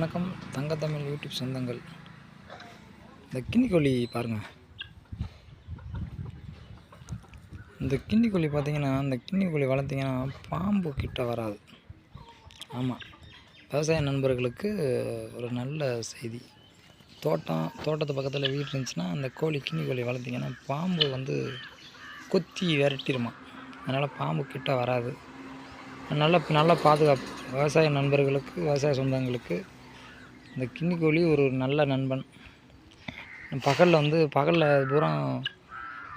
வணக்கம். தங்கத்தமிழ் யூடியூப் சொந்தங்கள். இந்த கிண்ணிக்கோழி பாருங்கள் இந்த கிண்ணிக்கோழி பார்த்தீங்கன்னா இந்த கிண்ணிக்கோழி வளர்த்திங்கன்னா பாம்பு கிட்ட வராது. ஆமாம் விவசாய நண்பர்களுக்கு ஒரு நல்ல செய்தி. தோட்டம் தோட்டத்து பக்கத்தில் வீடு இருந்துச்சுன்னா அந்த கோழி கிண்ணிக்கோழி வளர்த்திங்கன்னா பாம்பு வந்து கொத்தி விரட்டிடுமா அதனால் பாம்பு கிட்ட வராது. நல்ல நல்ல பாதுகாப்பு. விவசாய நண்பர்களுக்கு விவசாய சொந்தங்களுக்கு இந்த கின்னி கோழி ஒரு நல்ல நண்பன். பகலில் வந்து பகலில் பூரா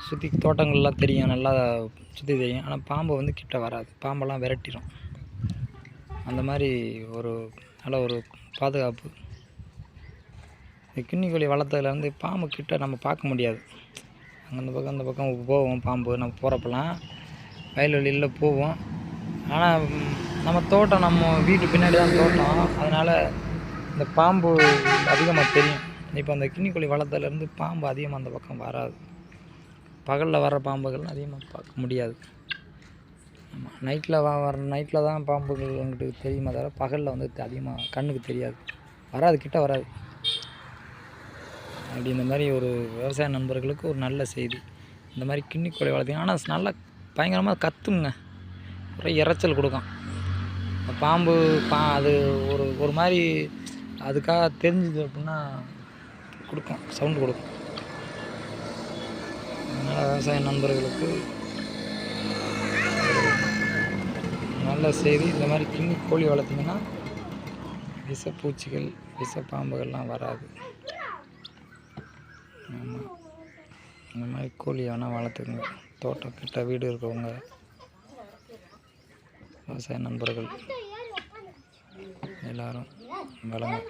சுற்றி தோட்டங்கள்லாம் தெரியும் நல்லா சுற்றி தெரியும். ஆனால் பாம்பு வந்து கிட்ட வராது. பாம்பெல்லாம் விரட்டிடும் அந்த மாதிரி ஒரு நல்ல ஒரு பாதுகாப்பு. இந்த கிண்ணிக்கோழி கோழி வளர்த்ததுலேருந்து பாம்பு கிட்ட நம்ம பார்க்க முடியாது. அங்கே அந்த பக்கம் அந்த பக்கம் போவோம் பாம்பு. நம்ம போகிறப்பெல்லாம் வயல்வெளியில் போவோம். ஆனால் நம்ம தோட்டம் நம்ம வீட்டு பின்னாடி தான் தோட்டம். அதனால் இந்த பாம்பு அதிகமாக தெரியும். இப்போ அந்த கிண்ணிக்கொழி வளர்த்ததுலேருந்து பாம்பு அதிகமாக அந்த பக்கம் வராது. பகலில் வர பாம்புகள் அதிகமாக பார்க்க முடியாது. ஆமாம் நைட்டில் வ வர நைட்டில் தான் பாம்புகள் எங்கிட்ட தெரியுமா தவிர பகலில் வந்து அதிகமாக கண்ணுக்கு தெரியாது. வராது கிட்ட வராது. அப்படி இந்த மாதிரி ஒரு விவசாய நண்பர்களுக்கு ஒரு நல்ல செய்தி. இந்த மாதிரி கிண்ணிக்கொழி வளர்த்திங்கன்னா ஆனால் நல்லா பயங்கரமாக கத்துங்க. ஒரே இரைச்சல் கொடுக்கும். அந்த பாம்பு பா அது ஒரு ஒரு மாதிரி அதுக்காக தெரிஞ்சுது அப்படின்னா கொடுக்கும் சவுண்டு கொடுக்கும் அதனால் விவசாய நண்பர்களுக்கு நல்ல செய்தி. இந்த மாதிரி கிண்ணி கோழி வளர்த்திங்கன்னா விஷப்பூச்சிகள் விஷப்பாம்புகள்லாம் வராது. ஆமாம் இந்த மாதிரி கோழி வேணால் வளர்த்துக்குங்க. தோட்டம் கிட்ட வீடு இருக்கவங்க விவசாய நண்பர்கள். எல்லாரும் வளமும்